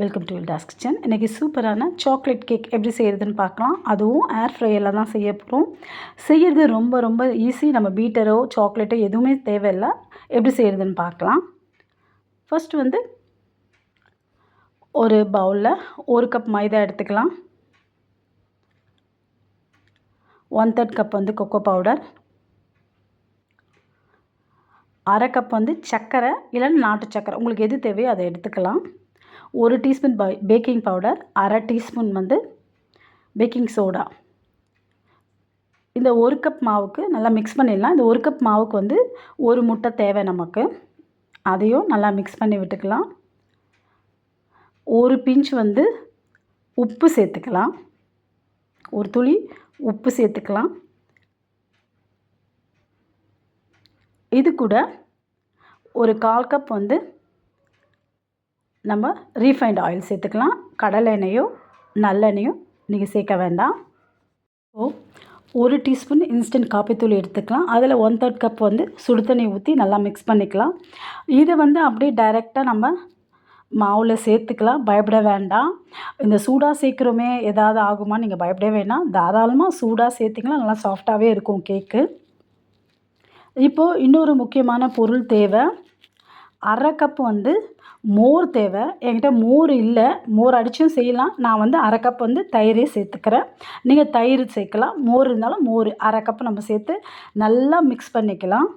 Welcome to வில்டாஸ் kitchen இன்றைக்கி சூப்பரான chocolate cake எப்படி செய்கிறதுன்னு பார்க்கலாம். அதுவும் ஏர் ஃப்ரையரில் தான் செய்ய போகிறோம் செய்கிறது ரொம்ப ரொம்ப ஈஸி நம்ம பீட்டரோ சாக்லேட்டோ எதுவுமே தேவையில்லை. எப்படி செய்கிறதுன்னு பார்க்கலாம். ஃபஸ்ட்டு வந்து ஒரு பவுலில் ஒரு கப் மைதா எடுத்துக்கலாம். ஒன் தேர்ட் கப் வந்து கொக்கோ பவுடர் அரை கப் வந்து சர்க்கரை இல்லைன்னா நாட்டு சர்க்கரை உங்களுக்கு எது தேவையோ அதை எடுத்துக்கலாம். ஒரு டீஸ்பூன் பேக்கிங் பவுடர் அரை டீஸ்பூன் வந்து பேக்கிங் சோடா. இந்த ஒரு கப் மாவுக்கு நல்லா மிக்ஸ் பண்ணிடலாம். இந்த ஒரு கப் மாவுக்கு வந்து ஒரு முட்டை தேவை நமக்கு. அதையும் நல்லா மிக்ஸ் பண்ணி விட்டுக்கலாம். ஒரு பிஞ்ச் வந்து உப்பு சேர்த்துக்கலாம். ஒரு துளி உப்பு சேர்த்துக்கலாம். இது கூட ஒரு கால் கப் வந்து நம்ம ரீஃபைண்ட் ஆயில் சேர்த்துக்கலாம். கடலை எண்ணெயோ நல்லெண்ணெயோ நீங்கள் சேர்க்க வேண்டாம். ஓ ஒரு டீஸ்பூன் இன்ஸ்டன்ட் காப்பித்தூள் எடுத்துக்கலாம். அதில் ஒன் தேர்ட் கப் வந்து சுடு தண்ணி ஊற்றி நல்லா மிக்ஸ் பண்ணிக்கலாம். இதை வந்து அப்படியே டைரெக்டாக நம்ம மாவில் சேர்த்துக்கலாம். பயப்பட வேண்டாம். இந்த சூடாக சேர்க்குறோமே ஏதாவது ஆகுமா நீங்கள் பயப்பட வேணாம் தாராளமாக சூடாக சேர்த்திங்கன்னா நல்லா சாஃப்டாகவே இருக்கும் கேக்கு இப்போது இன்னொரு முக்கியமான பொருள் தேவை. அரை கப் வந்து மோர் தேவை. என்கிட்ட மோர் இல்லை. மோர் அடித்தும் செய்யலாம். நான் வந்து அரை கப் வந்து தயிரே சேர்த்துக்கிறேன். நீங்கள் தயிர் சேர்க்கலாம். மோர் இருந்தாலும் மோர் அரை கப் நம்ம சேர்த்து நல்லா மிக்ஸ் பண்ணிக்கலாம்.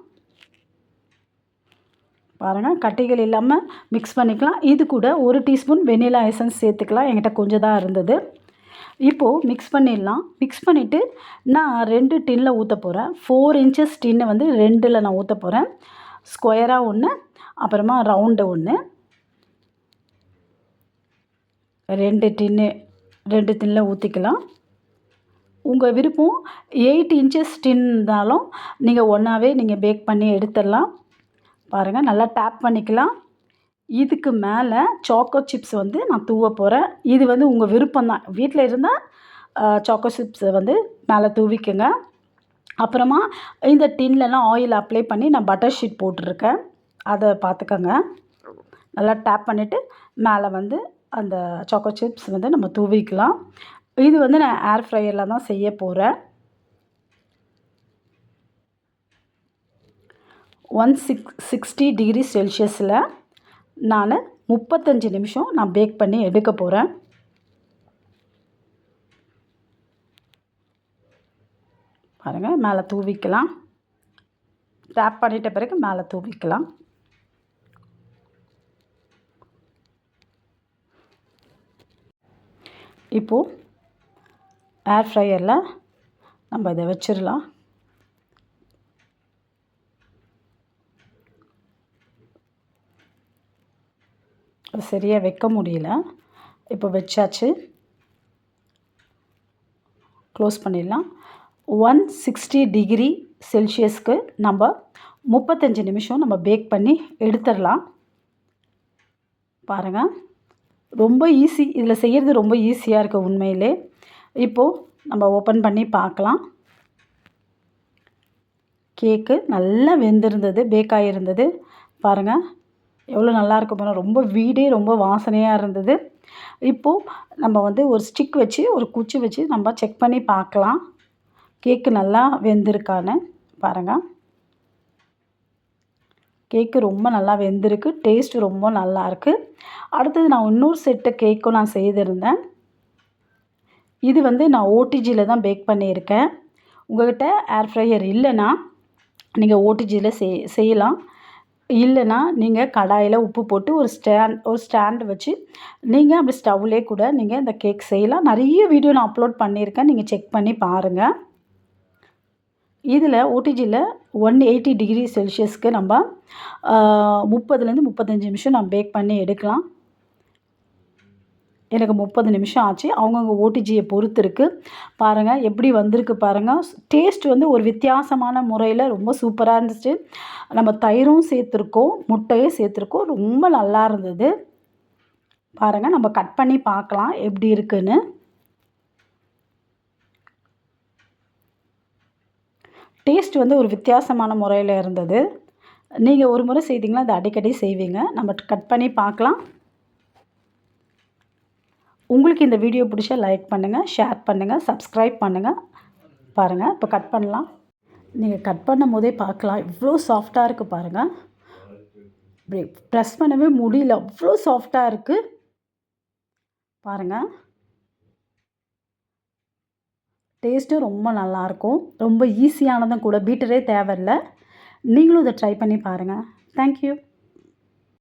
பாருங்கள் கட்டிகள் இல்லாமல் மிக்ஸ் பண்ணிக்கலாம். இது கூட ஒரு டீஸ்பூன் வெனிலா எசன்ஸ் சேர்த்துக்கலாம். என்கிட்ட கொஞ்சம் தான் இருந்தது. இப்போது மிக்ஸ் பண்ணிடலாம். மிக்ஸ் பண்ணிவிட்டு நான் ரெண்டு டின்னில் ஊற்ற போகிறேன் ஃபோர் இன்ச்சஸ் டின்னு வந்து ரெண்டில் நான் ஊற்ற போகிறேன் ஸ்கொயராக ஒன்று அப்புறமா ரவுண்டு ஒன்று ரெண்டு டின்னு ரெண்டு டின்னில் ஊற்றிக்கலாம் உங்கள் விருப்பம் எயிட் இன்ச்சஸ் டின் இருந்தாலும் நீங்கள் ஒன்றாவே நீங்கள் பேக் பண்ணி எடுத்துடலாம். பாருங்கள் நல்லா டேப் பண்ணிக்கலாம். இதுக்கு மேலே சாக்கோ சிப்ஸ் வந்து நான் தூவ போகிறேன் இது வந்து உங்கள் விருப்பம் தான் வீட்டில் இருந்தால் சாக்கோ சிப்ஸை வந்து மேலே தூவிக்குங்க. அப்புறமா இந்த டின்லலாம் ஆயில் அப்ளை பண்ணி நான் பட்டர் ஷீட் போட்டிருக்கேன். அதை பார்த்துக்கோங்க நல்லா டேப் பண்ணிவிட்டு மேலே வந்து அந்த சாக்கோ சிப்ஸ் வந்து நம்ம தூவிக்கலாம். இது வந்து நான் ஏர் ஃப்ரையரில் தான் செய்ய போகிறேன் ஒன் சிக்ஸ் சிக்ஸ்டி டிகிரி செல்சியஸில் நான் முப்பத்தஞ்சு நிமிஷம் நான் பேக் பண்ணி எடுக்க போகிறேன் பாருங்கள் மேலே தூவிக்கலாம். டேப் பண்ணிட்ட பிறகு மேலே தூவிக்கலாம். இப்போது ஏர் ஃப்ரையரில் நம்ம இதை வச்சிடலாம். சரியாக வைக்க முடியல. இப்போ வச்சாச்சு. க்ளோஸ் பண்ணிடலாம். ஒன் சிக்ஸ்டி டிகிரி செல்சியஸ்க்கு நம்ம முப்பத்தஞ்சு நிமிஷம் நம்ம பேக் பண்ணி எடுத்துடலாம். பாருங்கள் ரொம்ப ஈஸி இதில் செய்கிறது ரொம்ப ஈஸியாக இருக்குது உண்மையிலே. இப்போது நம்ம ஓப்பன் பண்ணி பார்க்கலாம். கேக்கு நல்லா வெந்திருந்தது பேக் ஆகியிருந்தது பாருங்கள் எவ்வளோ நல்லா இருக்கு ரொம்ப வீடே ரொம்ப வாசனையாக இருந்தது. இப்போது நம்ம வந்து ஒரு ஸ்டிக் வச்சு ஒரு குச்சி வச்சு நம்ம செக் பண்ணி பார்க்கலாம். கேக்கு நல்லா வெந்திருக்கான்னு. பாருங்கள் கேக்கு ரொம்ப நல்லா வெந்திருக்கு டேஸ்ட் ரொம்ப நல்லா இருக்குது அடுத்தது நான் இன்னொரு செட்டு கேக்கும் நான் செய்திருந்தேன். இது வந்து நான் ஓடிஜியில் தான் பேக் பண்ணியிருக்கேன். உங்கள்கிட்ட ஏர் ஃப்ரையர் இல்லைன்னா நீங்கள் ஓடிஜியில் செய் செய்யலாம். இல்லைன்னா நீங்கள் கடாயில் உப்பு போட்டு ஒரு ஸ்டாண்ட் ஒரு ஸ்டாண்டு வச்சு நீங்கள் அப்படி ஸ்டவ்லேயே கூட நீங்கள் இந்த கேக் செய்யலாம். நிறைய வீடியோ நான் அப்லோட் பண்ணியிருக்கேன். நீங்கள் செக் பண்ணி பாருங்கள் இதில் ஓடிஜியில் ஒன் எயிட்டி டிகிரி செல்சியஸ்க்கு நம்ம முப்பதுலேருந்து முப்பத்தஞ்சு நிமிஷம் நம்ம பேக் பண்ணி எடுக்கலாம். எனக்கு முப்பது நிமிஷம் ஆச்சு. அவங்கவுங்க ஓடிஜியை பொறுத்து இருக்குது பாருங்கள் எப்படி வந்திருக்கு பாருங்கள் டேஸ்ட் வந்து ஒரு வித்தியாசமான முறையில் ரொம்ப சூப்பராக இருந்துச்சு. நம்ம தயிரும் சேர்த்துருக்கோம் முட்டையும் சேர்த்துருக்கோம். ரொம்ப நல்லா இருந்தது. பாருங்கள் நம்ம கட் பண்ணி பார்க்கலாம் எப்படி இருக்குன்னு. டேஸ்ட் வந்து ஒரு வித்தியாசமான முறையில் இருந்தது. நீங்கள் ஒரு முறை செய்தீங்களா அதை அடிக்கடி செய்வீங்க. நம்ம கட் பண்ணி பார்க்கலாம். உங்களுக்கு இந்த வீடியோ பிடிச்சா லைக் பண்ணுங்கள் ஷேர் பண்ணுங்கள் சப்ஸ்கிரைப் பண்ணுங்கள் பாருங்கள் இப்போ கட் பண்ணலாம். நீங்கள் கட் பண்ணும் போதே பார்க்கலாம் இவ்வளோ சாஃப்டாக இருக்குது பாருங்கள் இப்படி ப்ரெஸ் பண்ணவே முடியல. அவ்வளோ சாஃப்டாக இருக்குது பாருங்கள் டேஸ்ட்டும் ரொம்ப நல்லாயிருக்கும். ரொம்ப ஈஸியானதும் கூட பீட்டரே தேவையில்லை. நீங்களும் இதை ட்ரை பண்ணி பாருங்கள் தேங்க்யூ